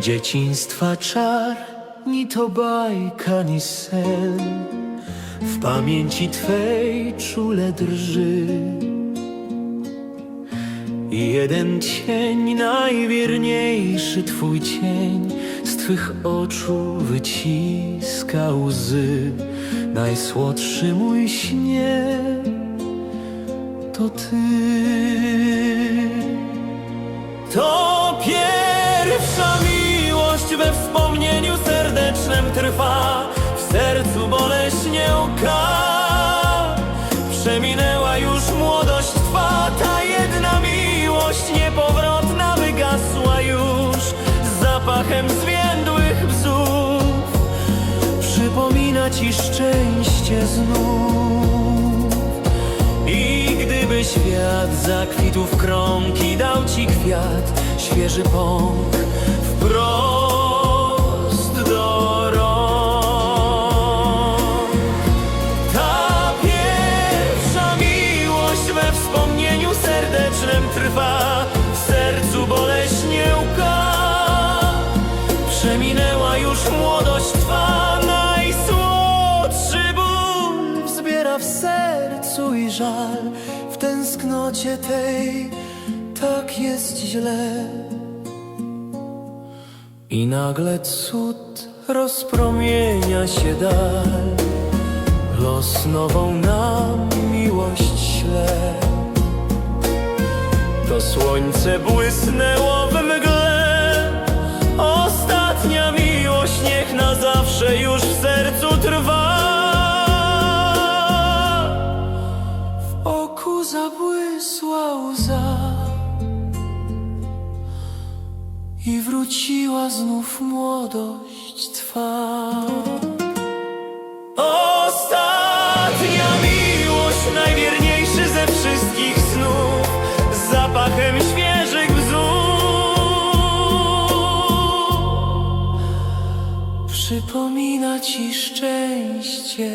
dzieciństwa czar, ni to bajka, ni sen. W pamięci Twej czule drży. Jeden cień, najwierniejszy Twój cień, z Twych oczu wyciska łzy. Najsłodszy mój śnie to Ty. Przeminęła już młodość Twa, ta jedna miłość niepowrotna wygasła już zapachem zwiędłych bzów. Przypomina Ci szczęście znów. I gdyby świat zakwitł w krąg i dał ci kwiat, świeży pąk Przeminęła już młodość twa, najsłodszy ból wzbiera w sercu i żal. W tęsknocie tej tak jest źle. I nagle cud rozpromienia się dal. Los nową nam miłość śle. To słońce błysnęło w mgle oku zabłysła łza I wróciła znów młodość Twa Ostatnia miłość, najwierniejszy ze wszystkich snów, z zapachem świeżych bzów. Przypomina ci szczęście.